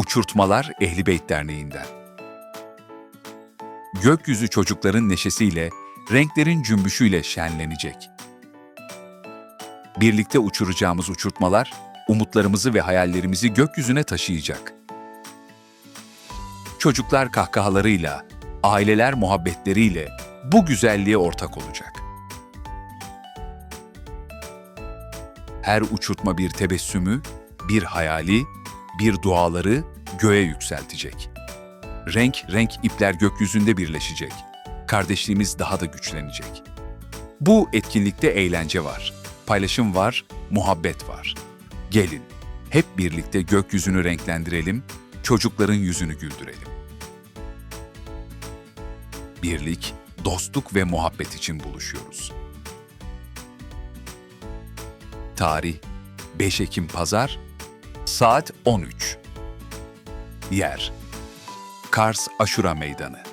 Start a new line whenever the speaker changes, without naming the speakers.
Uçurtmalar Ehli Beyt Derneği'nden. Gökyüzü çocukların neşesiyle, renklerin cümbüşüyle şenlenecek. Birlikte uçuracağımız uçurtmalar, umutlarımızı ve hayallerimizi gökyüzüne taşıyacak. Çocuklar kahkahalarıyla, aileler muhabbetleriyle bu güzelliğe ortak olacak. Her uçurtma bir tebessümü, bir hayali, bir duaları göğe yükseltecek. Renk renk ipler gökyüzünde birleşecek. Kardeşliğimiz daha da güçlenecek. Bu etkinlikte eğlence var, paylaşım var, muhabbet var. Gelin, hep birlikte gökyüzünü renklendirelim, çocukların yüzünü güldürelim. Birlik, dostluk ve muhabbet için buluşuyoruz. Tarih 5 Ekim Pazar Saat 13 Yer. Kars Aşura Meydanı